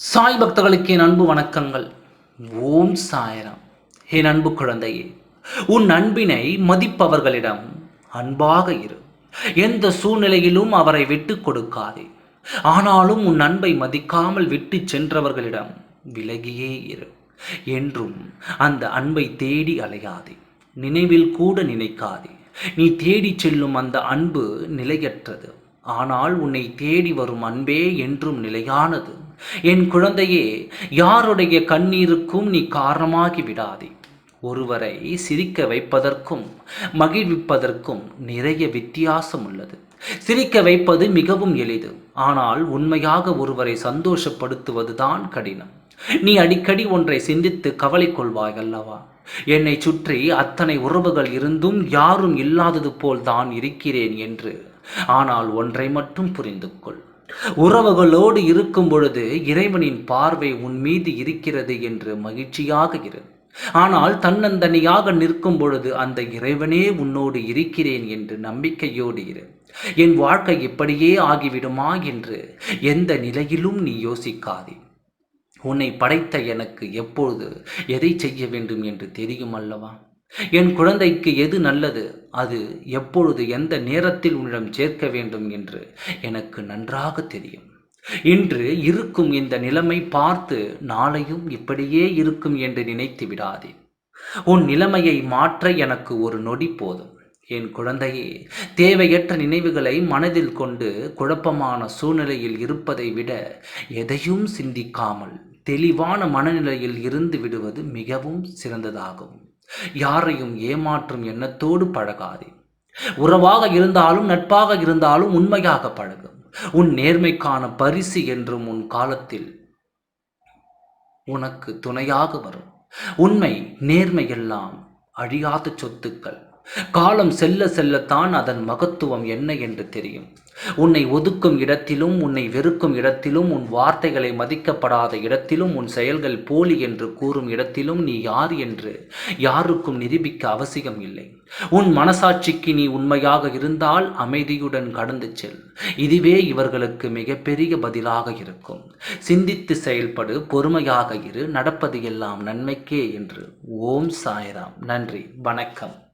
சாய் பக்தர்களுக்கு என் அன்பு வணக்கங்கள். ஓம் சாயராம். என் அன்பு குழந்தையே உன் அன்பினை மதிப்பவர்களிடம் அன்பாக இரு. எந்த சூழ்நிலையிலும் அவரை விட்டு கொடுக்காதே. ஆனாலும் உன் அன்பை மதிக்காமல் விட்டு சென்றவர்களிடம் விலகியே இரு. என்றும் அந்த அன்பை தேடி அலையாதே. நினைவில் கூட நினைக்காதே. நீ தேடிச் செல்லும் அந்த அன்பு நிலையற்றது. ஆனால் உன்னை தேடி வரும் அன்பே என்றும் நிலையானது. என் குழந்தையே யாருடைய கண்ணீருக்கும் நீ காரணமாகி விடாதே. ஒருவரை சிரிக்க வைப்பதற்கும் மகிழ்விப்பதற்கும் நிறைய வித்தியாசம் உள்ளது சிரிக்க வைப்பது மிகவும் எளிது ஆனால் உண்மையாக ஒருவரை சந்தோஷப்படுத்துவதுதான் கடினம். நீ அடிக்கடி ஒன்றை சிந்தித்து கவலை கொள்வாய் அல்லவா என்னை சுற்றி அத்தனை உறவுகள் இருந்தும் யாரும் இல்லாதது போல் தான் இருக்கிறேன் என்று ஆனால் ஒன்றை மட்டும் புரிந்து கொள் உறவுகளோடு இருக்கும் பொழுது இறைவனின் பார்வை உன் மீது இருக்கிறது என்று மகிழ்ச்சியாக இரு. ஆனால் தன்னந்தனியாக நிற்கும் பொழுது அந்த இறைவனே உன்னோடு இருக்கிறேன் என்று நம்பிக்கையோடு இரு. என் வாழ்க்கை இப்படியே ஆகிவிடுமா என்று எந்த நிலையிலும் நீ யோசிக்காதே. உன்னை படைத்த எனக்கு எப்பொழுது எதை செய்ய வேண்டும் என்று தெரியும் அல்லவா? என் குழந்தைக்கு எது நல்லது? அது எப்பொழுது எந்த நேரத்தில் உன்னிடம் சேர்க்க வேண்டும் என்று எனக்கு நன்றாக தெரியும். இன்று இருக்கும் இந்த நிலைமை பார்த்து நாளையும் இப்படியே இருக்கும் என்று நினைத்து விடாதே. உன் நிலைமையை மாற்ற எனக்கு ஒரு நொடி போதும். என் குழந்தையே தேவையற்ற நினைவுகளை மனதில் கொண்டு குழப்பமான சூழ்நிலையில் இருப்பதை விட எதையும் சிந்திக்காமல் தெளிவான மனநிலையில் இருந்து விடுவது மிகவும் சிறந்ததாகும். யாரையும் ஏமாற்றும் எண்ணத்தோடு பழகாதே. உறவாக இருந்தாலும் நட்பாக இருந்தாலும் உண்மையாக பழகும். உன் நேர்மைக்கான பரிசு என்றும் உன் காலத்தில் உனக்கு துணையாக வரும். உண்மை நேர்மையெல்லாம் அழியாத சொத்துக்கள். காலம் செல்ல செல்லத்தான் அதன் மகத்துவம் என்ன என்று தெரியும். உன்னை ஒதுக்கும் இடத்திலும் உன்னை வெறுக்கும் இடத்திலும் உன் வார்த்தைகளை மதிக்கப்படாத இடத்திலும் உன் செயல்கள் போலி என்று கூறும் இடத்திலும் நீ யார் என்று யாருக்கும் நிரூபிக்க அவசியம் இல்லை. உன் மனசாட்சிக்கு நீ உண்மையாக இருந்தால் அமைதியுடன் கடந்து செல். இதுவே இவர்களுக்கு மிகப்பெரிய பதிலாக இருக்கும். சிந்தித்து செயல்படு பொறுமையாக இரு நடப்பது எல்லாம் நன்மைக்கே என்று. ஓம் சாய்ராம். நன்றி. வணக்கம்.